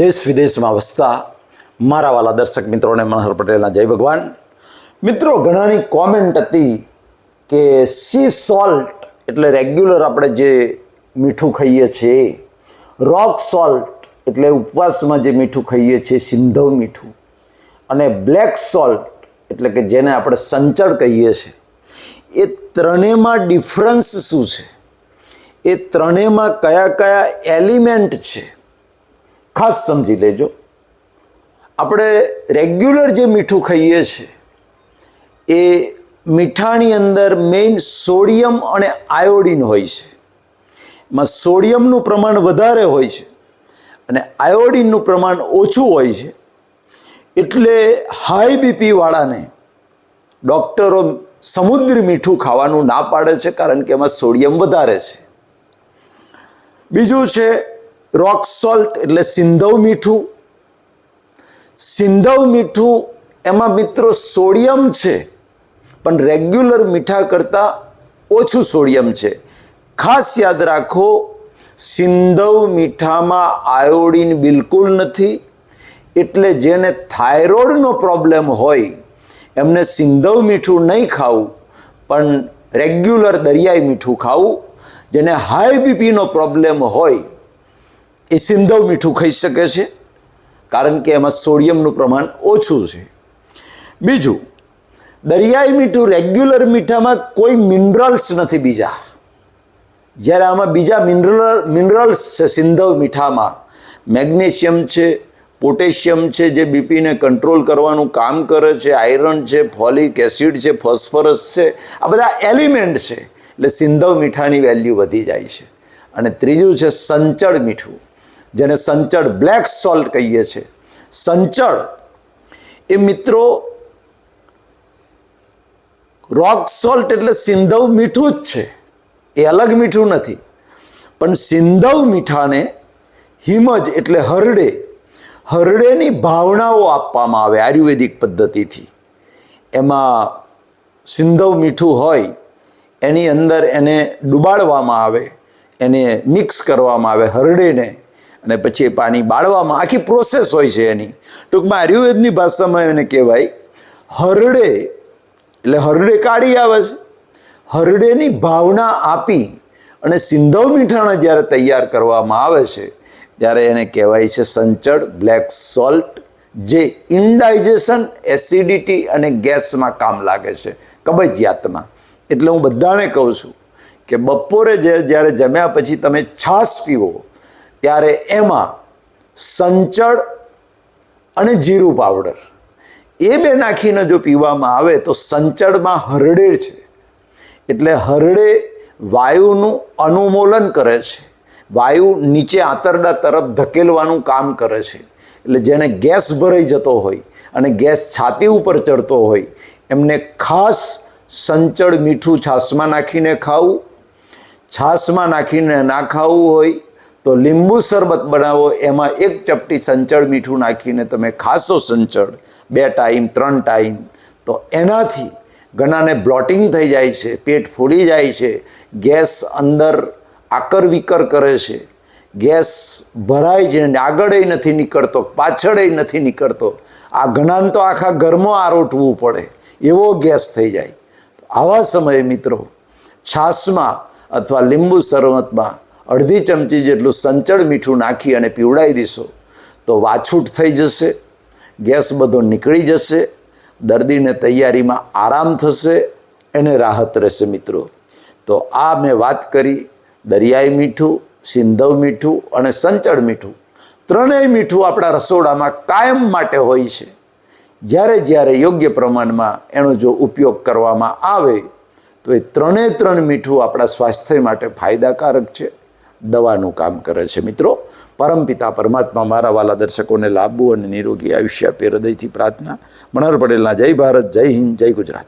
દેશ વિદેશમાં વસતા મારા વાલા દર્શક મિત્રોને મનહર પટેલના જય ભગવાન. મિત્રો, ઘણાની કોમેન્ટ હતી કે સી સોલ્ટ એટલે રેગ્યુલર આપણે જે મીઠું ખાઈએ છીએ રોક સોલ્ટ એટલે ઉપવાસમાં જે મીઠું ખાઈએ છીએ, સિંધવ મીઠું અને બ્લેક સોલ્ટ એટલે કે જેને આપણે સંચળ કહીએ છીએ, એ ત્રણેયમાં ડિફરન્સ શું છે? એ ત્રણેયમાં કયા કયા એલિમેન્ટ છે? ખાસ સમજી લેજો. આપણે રેગ્યુલર જે મીઠું ખાઈએ છીએ એ મીઠાની અંદર મેઇન સોડિયમ અને આયોડિન હોય છે. એમાં સોડિયમનું પ્રમાણ વધારે હોય છે અને આયોડિનનું પ્રમાણ ઓછું હોય છે. એટલે હાઈ બીપીવાળાને ડૉક્ટરો સમુદ્રી મીઠું ખાવાનું ના પાડે છે કારણ કે એમાં સોડિયમ વધારે છે. બીજું છે રોક સોલ્ટ એટલે સિંધવ મીઠું. સિંધવ મીઠું એમાં મિત્રો સોડિયમ છે, પણ રેગ્યુલર મીઠા કરતાં ઓછું સોડિયમ છે. ખાસ યાદ રાખો, સિંધવ મીઠામાં આયોડિન બિલકુલ નથી, એટલે જેને થાઇરોઇડનો પ્રોબ્લેમ હોય, એમને સિંધવ મીઠું નહીં ખાવું, પણ રેગ્યુલર દરિયાઈ મીઠું ખાવું, જેને હાઈ બીપીનો પ્રોબ્લેમ હોય એ સિંધવ મીઠું ખાઈ શકે છે, કારણ કે એમાં સોડિયમનું પ્રમાણ ઓછું છે. બીજું, દરિયાઈ મીઠું રેગ્યુલર મીઠામાં કોઈ મિનરલ્સ નથી બીજા. જ્યારે આમાં બીજા મિનરલ, મિનરલ્સ છે સિંધવ મીઠામાં, મેગ્નેશિયમ છે, પોટેશિયમ છે, જે બીપીને કંટ્રોલ કરવાનું કામ કરે છે, આયરન છે, ફોલિક એસિડ છે, ફોસ્ફરસ છે, આ બધા એલિમેન્ટ છે. એટલે સિંધવ મીઠાની વેલ્યુ વધી જાય છે. અને ત્રીજું છે સંચળ મીઠું. જેને સંચળ બ્લેક સોલ્ટ કહીએ છીએ. સંચળ એ મિત્રો રોક સોલ્ટ એટલે સિંધવ મીઠું જ છે. એ અલગ મીઠું નથી. પણ સિંધવ મીઠાને હિમજ એટલે હરડે. હરડેની ભાવનાઓ આપવામાં આવે આયુર્વેદિક પદ્ધતિથી. એમાં સિંધવ મીઠું હોય, એની અંદર એને ડુબાડવામાં આવે, એને મિક્સ કરવામાં આવે હરડેને. અને પછી એ પાણી બાળવામાં આખી પ્રોસેસ હોય છે એની. ટૂંકમાં આયુર્વેદની ભાષામાં એને કહેવાય હરડે. એટલે હરડે કાઢી આવે છે. હરડેની ભાવના આપી અને સિંધવ મીઠાણા જ્યારે તૈયાર કરવામાં આવે છે, ત્યારે એને કહેવાય છે સંચળ બ્લેક સોલ્ટ જે ઇન્ડાઇજેશન એસિડિટી અને ગેસમાં કામ લાગે છે, કબજિયાતમાં. એટલે હું બધાને કહું છું કે બપોરે જ્યારે જમ્યા પછી તમે છાશ પીવો ત્યારે એમાં સંચળ અને જીરું પાવડર એ બે નાખીને જો પીવામાં આવે તો સંચળમાં હરડે છે. એટલે હરડે વાયુનું અનુમોલન કરે છે. વાયુ નીચે આંતરડા તરફ ધકેલવાનું કામ કરે છે. એટલે જેને ગેસ ભરાઈ જતો હોય અને ગેસ છાતી ઉપર ચડતો હોય, એમને ખાસ સંચળ મીઠું છાશમાં નાખીને ખાવું. છાશમાં નાખીને ના ખાવું હોય તો લીંબુ શરબત બનાવો, એમાં એક ચપટી સંચળ મીઠું નાખીને તમે ખાશો સંચળ, બે ટાઈમ, ત્રણ ટાઈમ. તો એનાથી ઘણાને બ્લોટિંગ થઈ જાય છે, પેટ ફૂલી જાય છે, ગેસ અંદર આકર વિકર કરે છે. ગેસ ભરાય છે અને આગળય નથી નીકળતો, પાછળય નથી નીકળતો. આ ઘણાને તો આખા ઘરમાં આરોટવું પડે, એવો ગેસ થઈ જાય. આવા સમયે મિત્રો છાશમાં અથવા લીંબુ શરબતમાં અડધી ચમચી જેટલું સંચળ મીઠું નાખી અને પીવડાવી દેશો તો વાછૂટ થઈ જશે, ગેસ બધો નીકળી જશે, દર્દીને તૈયારીમાં આરામ થશે, એને રાહત રહેશે મિત્રો. તો આ મેં વાત કરી, દરિયાઈ મીઠું, સિંધવ મીઠું અને સંચળ મીઠું. ત્રણેય મીઠું આપણા રસોડામાં કાયમ માટે હોય છે. જ્યારે જ્યારે યોગ્ય પ્રમાણમાં એનો જો ઉપયોગ કરવામાં આવે, તો એ ત્રણે ત્રણ મીઠું આપણા સ્વાસ્થ્ય માટે ફાયદાકારક છે. દવાનું કામ કરે છે. મિત્રો, પરમપિતા પરમાત્મા મારા વાલા દર્શકોને લાભવું અને નિરોગી આયુષ્ય આપે હૃદયથી પ્રાર્થના. મણર પટેલના જય ભારત, જય હિન્દ, જય ગુજરાત.